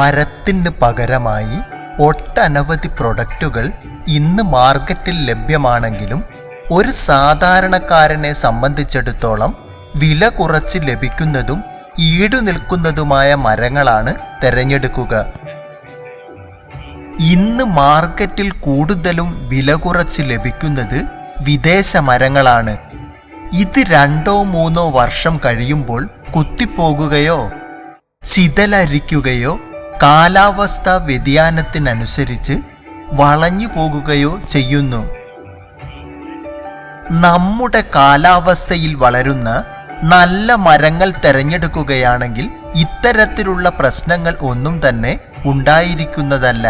മരത്തിന് പകരമായി ഒട്ടനവധി പ്രൊഡക്റ്റുകൾ ഇന്ന് മാർക്കറ്റിൽ ലഭ്യമാണെങ്കിലും ഒരു സാധാരണക്കാരനെ സംബന്ധിച്ചിടത്തോളം വില കുറച്ച് ലഭിക്കുന്നതും ഈടു നിൽക്കുന്നതുമായ മരങ്ങളാണ് തിരഞ്ഞെടുക്കുക. ഇന്ന് മാർക്കറ്റിൽ കൂടുതലും വില കുറച്ച് ലഭിക്കുന്നത് വിദേശ മരങ്ങളാണ്. ഇത് രണ്ടോ മൂന്നോ വർഷം കഴിയുമ്പോൾ കുത്തിപ്പോകുകയോ ചിതലരിക്കുകയോ കാലാവസ്ഥാ വ്യതിയാനത്തിനനുസരിച്ച് വളഞ്ഞു പോകുകയോ ചെയ്യുന്നു. നമ്മുടെ കാലാവസ്ഥയിൽ വളരുന്ന നല്ല മരങ്ങൾ തിരഞ്ഞെടുക്കുകയാണെങ്കിൽ ഇത്തരത്തിലുള്ള പ്രശ്നങ്ങൾ ഒന്നും തന്നെ ഉണ്ടായിരിക്കുന്നതല്ല.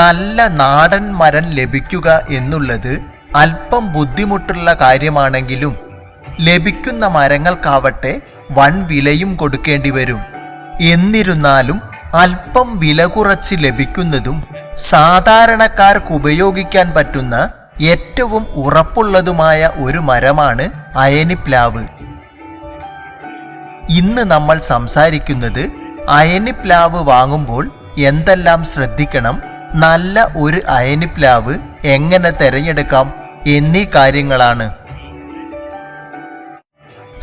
നല്ല നാടൻ മരം ലഭിക്കുക എന്നുള്ളത് അല്പം ബുദ്ധിമുട്ടുള്ള കാര്യമാണെങ്കിലും ലഭിക്കുന്ന മരങ്ങൾക്കാവട്ടെ വൻ വിലയും കൊടുക്കേണ്ടി വരും എന്നിരുന്നാലും അല്പം വില കുറച്ച് ലഭിക്കുന്നതും സാധാരണക്കാർക്ക് ഉപയോഗിക്കാൻ പറ്റുന്ന ഏറ്റവും ഉറപ്പുള്ളതുമായ ഒരു മരമാണ് അയനിപ്ലാവ്. ഇന്ന് നമ്മൾ സംസാരിക്കുന്നത് അയനിപ്ലാവ് വാങ്ങുമ്പോൾ എന്തെല്ലാം ശ്രദ്ധിക്കണം നല്ല ഒരു അയനിപ്ലാവ് എങ്ങനെ തിരഞ്ഞെടുക്കാം എന്നീ കാര്യങ്ങളാണ്.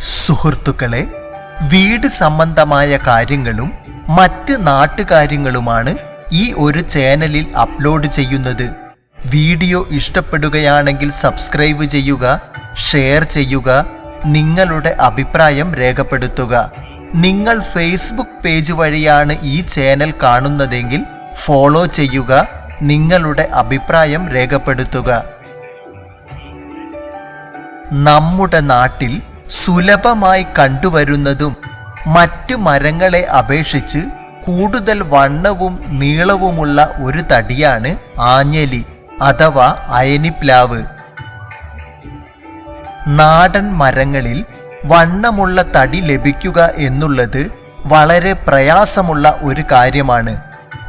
സുഹൃത്തുക്കളെ വീട് സംബന്ധമായ കാര്യങ്ങളും മറ്റ് നാട്ടുകാര്യങ്ങളുമാണ് ഈ ഒരു ചാനലിൽ അപ്ലോഡ് ചെയ്യുന്നത്. വീഡിയോ ഇഷ്ടപ്പെടുകയാണെങ്കിൽ സബ്സ്ക്രൈബ് ചെയ്യുക ഷെയർ ചെയ്യുക നിങ്ങളുടെ അഭിപ്രായം രേഖപ്പെടുത്തുക. നിങ്ങൾ ഫേസ്ബുക്ക് പേജ് വഴിയാണ് ഈ ചാനൽ കാണുന്നതെങ്കിൽ ഫോളോ ചെയ്യുക നിങ്ങളുടെ അഭിപ്രായം രേഖപ്പെടുത്തുക. നമ്മുടെ നാട്ടിൽ സുലഭമായി കണ്ടുവരുന്നതും മറ്റു മരങ്ങളെ അപേക്ഷിച്ച് കൂടുതൽ വണ്ണവും നീളവുമുള്ള ഒരു തടിയാണ് ആഞ്ഞലി അഥവാ അയനിപ്ലാവ്. നാടൻ മരങ്ങളിൽ വണ്ണമുള്ള തടി ലഭിക്കുക എന്നുള്ളത് വളരെ പ്രയാസമുള്ള ഒരു കാര്യമാണ്.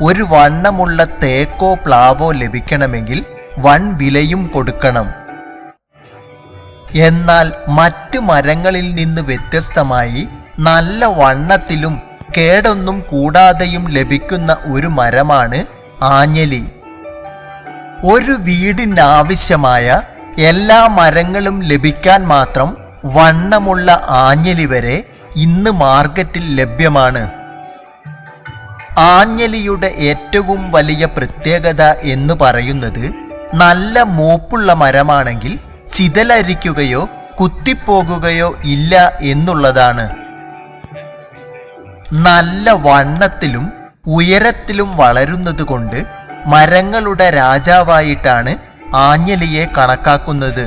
ഒരു വണ്ണമുള്ള തേക്കോ പ്ലാവോ ലഭിക്കണമെങ്കിൽ വൺ വിലയും കൊടുക്കണം. എന്നാൽ മറ്റു മരങ്ങളിൽ നിന്ന് വ്യത്യസ്തമായി നല്ല വണ്ണത്തിലും കേടൊന്നും കൂടാതെയും ലഭിക്കുന്ന ഒരു മരമാണ് ആഞ്ഞലി. ഒരു വീടിനാവശ്യമായ എല്ലാ മരങ്ങളും ലഭിക്കാൻ മാത്രം വണ്ണമുള്ള ആഞ്ഞലി വരെ ഇന്ന് മാർക്കറ്റിൽ ലഭ്യമാണ്. ആഞ്ഞലിയുടെ ഏറ്റവും വലിയ പ്രത്യേകത എന്ന് പറയുന്നത് നല്ല മൂപ്പുള്ള മരമാണെങ്കിൽ ചിതലരിക്കുകയോ കുത്തിപ്പോകുകയോ ഇല്ല എന്നുള്ളതാണ്. നല്ല വണ്ണത്തിലും ഉയരത്തിലും വളരുന്നതുകൊണ്ട് മരങ്ങളുടെ രാജാവായിട്ടാണ് ആഞ്ഞലിയെ കണക്കാക്കുന്നത്.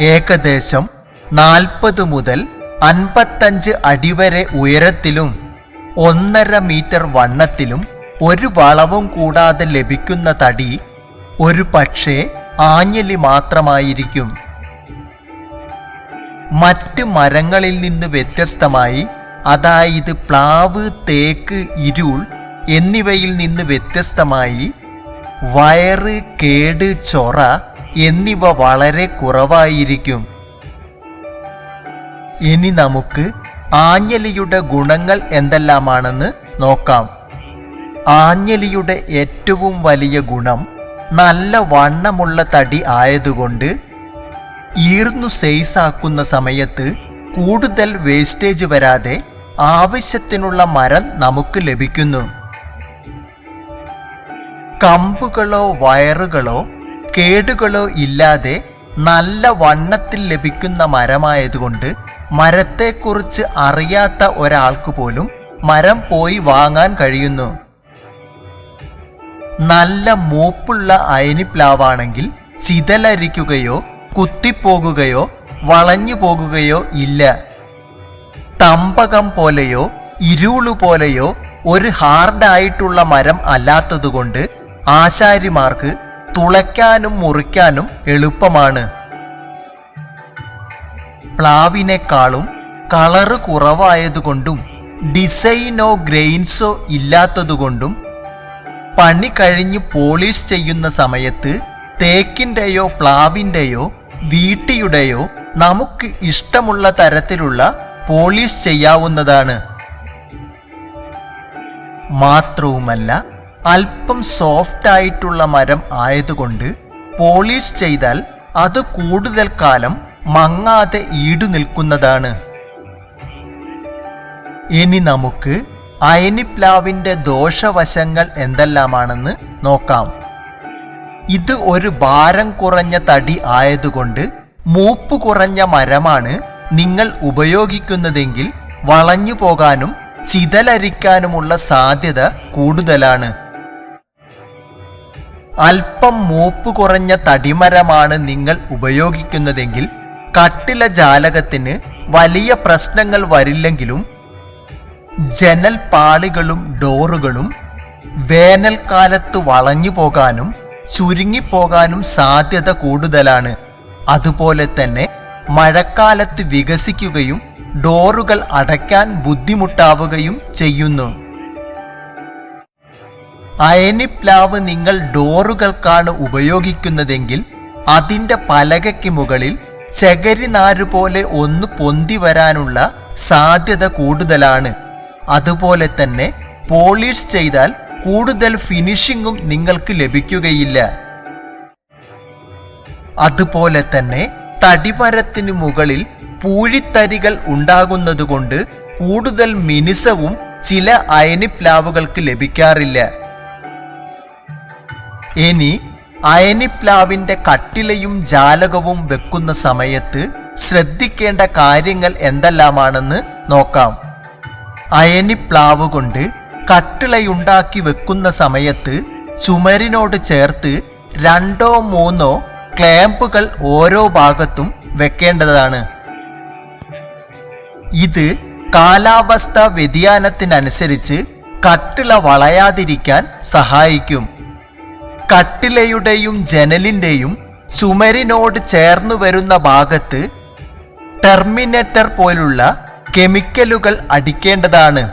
ഏകദേശം നാൽപ്പത് മുതൽ അൻപത്തഞ്ച് അടി വരെ ഉയരത്തിലും ഒന്നര മീറ്റർ വണ്ണത്തിലും ഒരു വളവും കൂടാതെ ലഭിക്കുന്ന തടി ഒരു പക്ഷേ ആഞ്ഞലി മാത്രമായിരിക്കും. മറ്റ് മരങ്ങളിൽ നിന്ന് വ്യത്യസ്തമായി അതായത് പ്ലാവ് തേക്ക് ഇരുൾ എന്നിവയിൽ നിന്ന് വ്യത്യസ്തമായി വയറ് കേട് ചൊറ എന്നിവ വളരെ കുറവായിരിക്കും. ഇനി നമുക്ക് ആഞ്ഞലിയുടെ ഗുണങ്ങൾ എന്തെല്ലാമാണെന്ന് നോക്കാം. ആഞ്ഞലിയുടെ ഏറ്റവും വലിയ ഗുണം നല്ല വണ്ണമുള്ള തടി ആയതുകൊണ്ട് ഈർന്നു സെയ്സാക്കുന്ന സമയത്ത് കൂടുതൽ വേസ്റ്റേജ് വരാതെ ആവശ്യത്തിനുള്ള മരം നമുക്ക് ലഭിക്കുന്നു. കമ്പുകളോ വയറുകളോ കേടുകളോ ഇല്ലാതെ നല്ല വണ്ണത്തിൽ ലഭിക്കുന്ന മരമായതുകൊണ്ട് മരത്തെക്കുറിച്ച് അറിയാത്ത ഒരാൾക്ക് പോലും മരം പോയി വാങ്ങാൻ കഴിയുന്നു. നല്ല മൂപ്പുള്ള അയനിപ്ലാവാണെങ്കിൽ ചിതലരിക്കുകയോ കുത്തിപ്പോകുകയോ വളഞ്ഞു പോകുകയോ ഇല്ല. തമ്പകം പോലെയോ ഇരുളു പോലെയോ ഒരു ഹാർഡായിട്ടുള്ള മരം അല്ലാത്തതുകൊണ്ട് ആശാരിമാർക്ക് തുളയ്ക്കാനും മുറിക്കാനും എളുപ്പമാണ്. പ്ലാവിനേക്കാളും കളറ് കുറവായതുകൊണ്ടും ഡിസൈനോ ഗ്രെയിൻസോ ഇല്ലാത്തതുകൊണ്ടും പണി കഴിഞ്ഞ് പോളിഷ് ചെയ്യുന്ന സമയത്ത് തേക്കിന്റെയോ പ്ലാവിന്റെയോ വീട്ടിയുടെയോ നമുക്ക് ഇഷ്ടമുള്ള തരത്തിലുള്ള പോളിഷ് ചെയ്യാവുന്നതാണ്. മാത്രവുമല്ല അല്പം സോഫ്റ്റ് ആയിട്ടുള്ള മരം ആയതുകൊണ്ട് പോളിഷ് ചെയ്താൽ അത് കൂടുതൽ കാലം മങ്ങാതെ ഈടു നിൽക്കുന്നതാണ് ഇനി നമുക്ക് അയനിപ്ലാവിന്റെ ദോഷവശങ്ങൾ എന്തെല്ലാമാണെന്ന് നോക്കാം. ഇത് ഒരു ഭാരം കുറഞ്ഞ തടി ആയതുകൊണ്ട് മൂപ്പ് കുറഞ്ഞ മരമാണ് നിങ്ങൾ ഉപയോഗിക്കുന്നതെങ്കിൽ വളഞ്ഞു പോകാനും ചിതലരിക്കാനുമുള്ള സാധ്യത കൂടുതലാണ്. അല്പം മൂപ്പ് കുറഞ്ഞ തടിമരമാണ് നിങ്ങൾ ഉപയോഗിക്കുന്നതെങ്കിൽ കട്ടില ജാലകത്തിന് വലിയ പ്രശ്നങ്ങൾ വരില്ലെങ്കിലും ജനൽ പാളികളും ഡോറുകളും വേനൽക്കാലത്ത് വളഞ്ഞു പോകാനും ചുരുങ്ങിപ്പോകാനും സാധ്യത കൂടുതലാണ്. അതുപോലെ തന്നെ മഴക്കാലത്ത് വികസിക്കുകയും ഡോറുകൾ അടയ്ക്കാൻ ബുദ്ധിമുട്ടാവുകയും ചെയ്യുന്നു. അയനിപ്ലാവ് നിങ്ങൾ ഡോറുകൾക്കാണ് ഉപയോഗിക്കുന്നതെങ്കിൽ അതിന്റെ പലകയ്ക്ക് മുകളിൽ ചകരി പോലെ ഒന്ന് പൊന്തി വരാനുള്ള സാധ്യത കൂടുതലാണ്. അതുപോലെ തന്നെ പോളിഷ് ചെയ്താൽ കൂടുതൽ ഫിനിഷിങ്ങും നിങ്ങൾക്ക് ലഭിക്കുകയില്ല. അതുപോലെ തന്നെ തടിമരത്തിന് മുകളിൽ പൂഴിത്തരികൾ ഉണ്ടാകുന്നതുകൊണ്ട് കൂടുതൽ മിനുസവും ചില അയനിപ്ലാവുകൾക്ക് ലഭിക്കാറില്ല. ഇനി അയനിപ്ലാവിന്റെ കട്ടിലയും ജാലകവും വെക്കുന്ന സമയത്ത് ശ്രദ്ധിക്കേണ്ട കാര്യങ്ങൾ എന്തെല്ലാമാണെന്ന് നോക്കാം. അയനിപ്ലാവ് കൊണ്ട് കട്ടിളയുണ്ടാക്കി വെക്കുന്ന സമയത്ത് ചുമരിനോട് ചേർത്ത് രണ്ടോ മൂന്നോ ക്ലാമ്പുകൾ ഓരോ ഭാഗത്തും വെക്കേണ്ടതാണ്. ഇത് കാലാവസ്ഥ വ്യതിയാനത്തിനനുസരിച്ച് കട്ടിള വളയാതിരിക്കാൻ സഹായിക്കും. കട്ടിലയുടെയും ജനലിന്റെയും ചുമരിനോട് ചേർന്നു വരുന്ന ഭാഗത്ത് ടെർമിനേറ്റർ പോലുള്ള കെമിക്കലുകൾ അടിക്കേണ്ടതാണ്.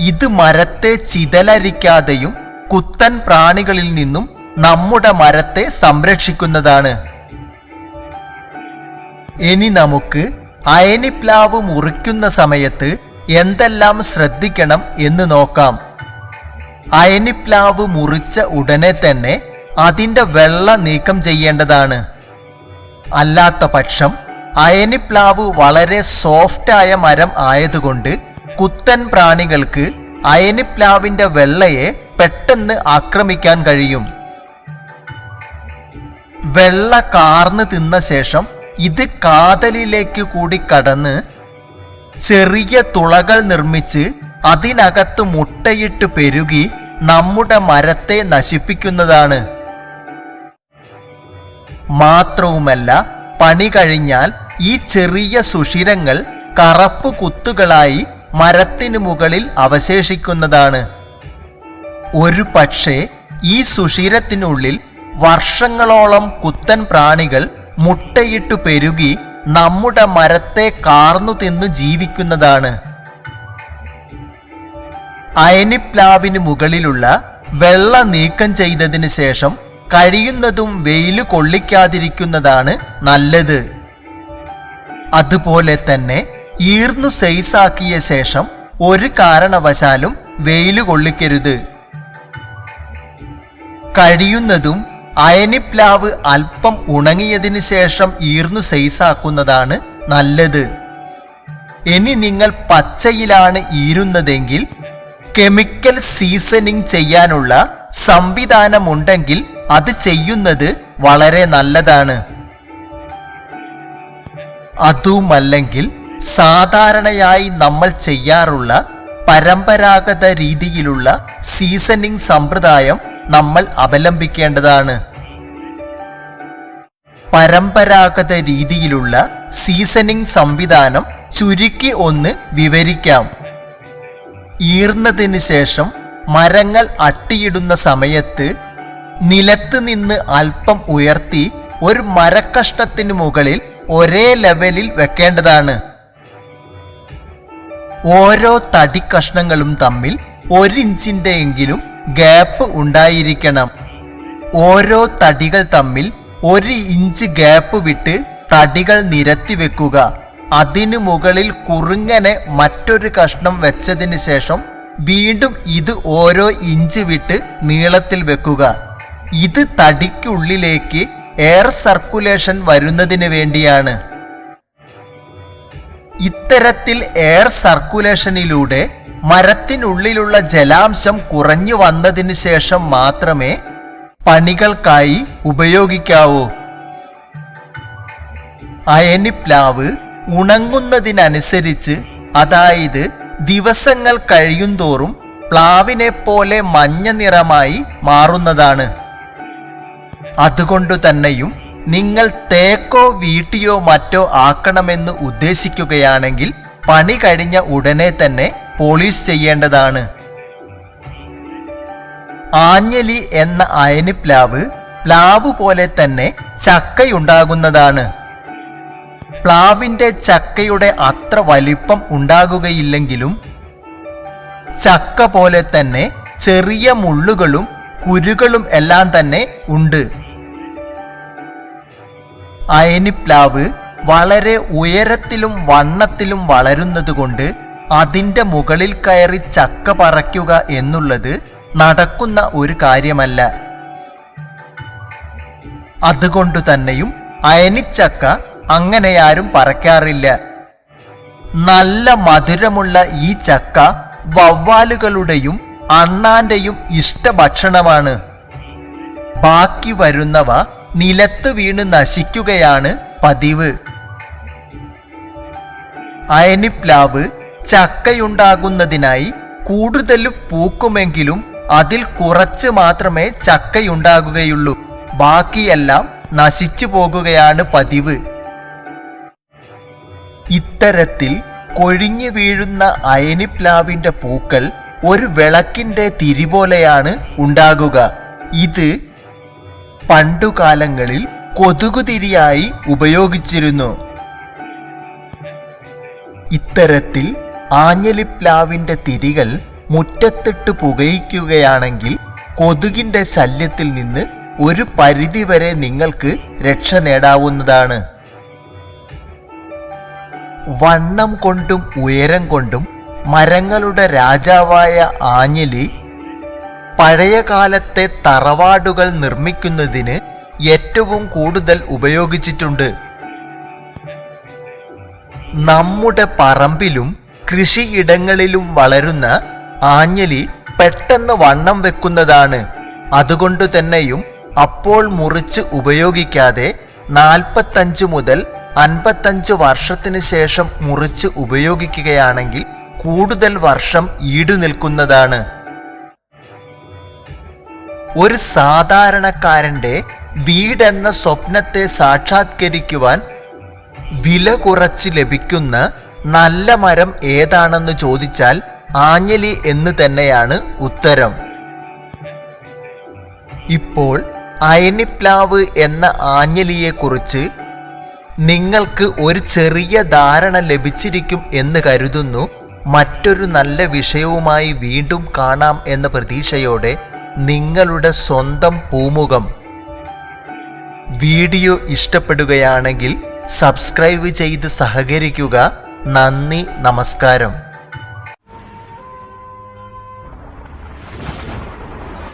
ഇത് മരത്തെ ചിതലരിക്കാതെയും കുത്തൻ പ്രാണികളിൽ നിന്നും നമ്മുടെ മരത്തെ സംരക്ഷിക്കുന്നതാണ്. ഇനി നമുക്ക് അയനിപ്ലാവ് മുറിക്കുന്ന സമയത്ത് എന്തെല്ലാം ശ്രദ്ധിക്കണം എന്ന് നോക്കാം. അയനിപ്ലാവ് മുറിച്ച ഉടനെ തന്നെ അതിന്റെ വെള്ള നീക്കം ചെയ്യേണ്ടതാണ്. അല്ലാത്ത പക്ഷം അയനിപ്ലാവ് വളരെ സോഫ്റ്റായ മരം ആയതുകൊണ്ട് കുത്തൻ പ്രാണികൾക്ക് അയനിപ്ലാവിന്റെ വെള്ളയെ പെട്ടെന്ന് ആക്രമിക്കാൻ കഴിയും. വെള്ള കാർന്ന് തിന്ന ശേഷം ഇത് കാതലിലേക്ക് കൂടി കടന്ന് ചെറിയ തുളകൾ നിർമ്മിച്ച് അതിനകത്ത് മുട്ടയിട്ട് പെരുകി നമ്മുടെ മരത്തെ നശിപ്പിക്കുന്നതാണ്. മാത്രവുമല്ല പണി കഴിഞ്ഞാൽ ഈ ചെറിയ സുഷിരങ്ങൾ കറപ്പ് കുത്തുകളായി മരത്തിനു മുകളിൽ അവശേഷിക്കുന്നതാണ്. ഒരു പക്ഷേ ഈ സുഷിരത്തിനുള്ളിൽ വർഷങ്ങളോളം കുത്തൻ പ്രാണികൾ മുട്ടയിട്ടു പെരുകി നമ്മുടെ മരത്തെ കാർന്നു തിന്നു ജീവിക്കുന്നതാണ്. അയനിപ്ലാവിന് മുകളിലുള്ള വെള്ള നീക്കം ചെയ്തതിനു ശേഷം കഴിയുന്നതും വെയിൽ കൊള്ളിക്കാതിരിക്കുന്നതാണ് നല്ലത്. അതുപോലെ തന്നെ ഈർന്നു സൈസാക്കിയ ശേഷം ഒരു കാരണവശാലും വെയിൽ കൊള്ളിക്കരുത്. കഴിയുന്നതും അയനിപ്ലാവ് അല്പം ഉണങ്ങിയതിന് ശേഷം ഈർന്നു സൈസാക്കുന്നതാണ് നല്ലത്. ഇനി നിങ്ങൾ പച്ചയിലാണ് ഈരുന്നതെങ്കിൽ കെമിക്കൽ സീസണിംഗ് ചെയ്യാനുള്ള സംവിധാനമുണ്ടെങ്കിൽ അത് ചെയ്യുന്നത് വളരെ നല്ലതാണ്. അതുമല്ലെങ്കിൽ സാധാരണയായി നമ്മൾ ചെയ്യാറുള്ള പരമ്പരാഗത രീതിയിലുള്ള സീസണിംഗ് സമ്പ്രദായം നമ്മൾ അവലംബിക്കേണ്ടതാണ്. പരമ്പരാഗത രീതിയിലുള്ള സീസണിംഗ് സംവിധാനം ചുരുക്കി ഒന്ന് വിവരിക്കാം. ഈർന്നതിന് ശേഷം മരങ്ങൾ അട്ടിയിടുന്ന സമയത്ത് നിലത്ത് നിന്ന് അല്പം ഉയർത്തി ഒരു മരക്കഷ്ണത്തിന് മുകളിൽ ഒരേ ലെവലിൽ വെക്കേണ്ടതാണ്. ഓരോ തടി കഷ്ണങ്ങളും തമ്മിൽ ഒരിഞ്ചിന്റെ എങ്കിലും ഗ്യാപ്പ് ഉണ്ടായിരിക്കണം. ഓരോ തടികൾ തമ്മിൽ ഒരു ഇഞ്ച് ഗ്യാപ്പ് വിട്ട് തടികൾ നിരത്തി വെക്കുക. അതിനു മുകളിൽ കുറുങ്ങനെ മറ്റൊരു കഷ്ണം വെച്ചതിന് ശേഷം വീണ്ടും ഇത് ഓരോ ഇഞ്ച് വിട്ട് നീളത്തിൽ വെക്കുക. ഇത് തടിക്കുള്ളിലേക്ക് എയർ സർക്കുലേഷൻ വരുന്നതിന് വേണ്ടിയാണ്. ഇത്തരത്തിൽ എയർ സർക്കുലേഷനിലൂടെ മരത്തിനുള്ളിലുള്ള ജലാംശം കുറഞ്ഞു വന്നതിന് ശേഷം മാത്രമേ പണികൾക്കായി ഉപയോഗിക്കാവൂ. അയനിപ്ലാവ് ഉണങ്ങുന്നതിനനുസരിച്ച് അതായത് ദിവസങ്ങൾ കഴിയുന്തോറും പ്ലാവിനെ പോലെ മഞ്ഞ നിറമായി മാറുന്നതാണ്. അതുകൊണ്ടു തന്നെയും നിങ്ങൾ തേക്കോ വീട്ടിയോ മറ്റോ ആക്കണമെന്ന് ഉദ്ദേശിക്കുകയാണെങ്കിൽ പണി കഴിഞ്ഞ ഉടനെ തന്നെ പോളിഷ് ചെയ്യേണ്ടതാണ്. ആഞ്ഞലി എന്ന അയനിപ്ലാവ് പ്ലാവ് പോലെ തന്നെ ചക്കയുണ്ടാകുന്നതാണ്. പ്ലാവിന്റെ ചക്കയുടെ അത്ര വലിപ്പം ഉണ്ടാകുകയില്ലെങ്കിലും ചക്ക പോലെ തന്നെ ചെറിയ മുള്ളുകളും കുരുകളും എല്ലാം തന്നെ ഉണ്ട്. അയനിപ്ലാവ് വളരെ ഉയരത്തിലും വണ്ണത്തിലും വളരുന്നതുകൊണ്ട് അതിന്റെ മുകളിൽ കയറി ചക്ക പറയ്ക്കുക എന്നുള്ളത് നടക്കുന്ന ഒരു കാര്യമല്ല. അതുകൊണ്ടു തന്നെയും അയനിച്ചക്ക അങ്ങനെയാരും പറക്കാറില്ല. നല്ല മധുരമുള്ള ഈ ചക്ക വവ്വാലുകളുടെയും അണ്ണാന്റെയും ഇഷ്ടഭക്ഷണമാണ് ബാക്കി വരുന്നവ നിലത്ത് വീണ് നശിക്കുകയാണ് പതിവ്. അയനിപ്ലാവ് ചക്കയുണ്ടാകുന്നതിനായി കൂടുതൽ പൂക്കുമെങ്കിലും അതിൽ കുറച്ച് മാത്രമേ ചക്കയുണ്ടാകുകയുള്ളൂ. ബാക്കിയെല്ലാം നശിച്ചു പോകുകയാണ് പതിവ്. ഇത്തരത്തിൽ കൊഴിഞ്ഞു വീഴുന്ന അയനിപ്ലാവിന്റെ പൂക്കൾ ഒരു വിളക്കിന്റെ തിരി പോലെയാണ് ഉണ്ടാകുക. ഇത് പണ്ടുകാലങ്ങളിൽ കൊതുകുതിരിയായി ഉപയോഗിച്ചിരുന്നു. ഇത്തരത്തിൽ ആഞ്ഞലിപ്ലാവിന്റെ തിരികൾ മുറ്റത്തിട്ട് പുകയിക്കുകയാണെങ്കിൽ കൊതുകിന്റെ ശല്യത്തിൽ നിന്ന് ഒരു പരിധിവരെ നിങ്ങൾക്ക് രക്ഷ നേടാവുന്നതാണ്. വണ്ണം കൊണ്ടും ഉയരം കൊണ്ടും മരങ്ങളുടെ രാജാവായ ആഞ്ഞലി പഴയ കാലത്തെ തറവാടുകൾ നിർമ്മിക്കുന്നതിന് ഏറ്റവും കൂടുതൽ ഉപയോഗിച്ചിട്ടുണ്ട്. നമ്മുടെ പറമ്പിലും കൃഷിയിടങ്ങളിലും വളരുന്ന ആഞ്ഞലി പെട്ടെന്ന് വണ്ണം വെക്കുന്നതാണ്. അതുകൊണ്ടു തന്നെയും അപ്പോൾ മുറിച്ച് ഉപയോഗിക്കാതെ നാൽപ്പത്തഞ്ച് മുതൽ അൻപത്തഞ്ച് വർഷത്തിന് ശേഷം മുറിച്ച് ഉപയോഗിക്കുകയാണെങ്കിൽ കൂടുതൽ വർഷം ഈടു നിൽക്കുന്നതാണ് ഒരു സാധാരണക്കാരന്റെ വീടെന്ന സ്വപ്നത്തെ സാക്ഷാത്കരിക്കുവാൻ വില കുറച്ച് ലഭിക്കുന്ന നല്ല മരം ഏതാണെന്ന് ചോദിച്ചാൽ ആഞ്ഞലി എന്ന് തന്നെയാണ് ഉത്തരം. ഇപ്പോൾ അയനിപ്ലാവ് എന്ന ആഞ്ഞലിയെക്കുറിച്ച് നിങ്ങൾക്ക് ഒരു ചെറിയ ധാരണ ലഭിച്ചിരിക്കും എന്ന് കരുതുന്നു. മറ്റൊരു നല്ല വിഷയവുമായി വീണ്ടും കാണാം എന്ന പ്രതീക്ഷയോടെ നിങ്ങളുടെ സ്വന്തം പൂമുഖം വീഡിയോ ഇഷ്ടപ്പെടുകയാണെങ്കിൽ സബ്സ്ക്രൈബ് ചെയ്ത് സഹകരിക്കുക. നന്ദി നമസ്കാരം.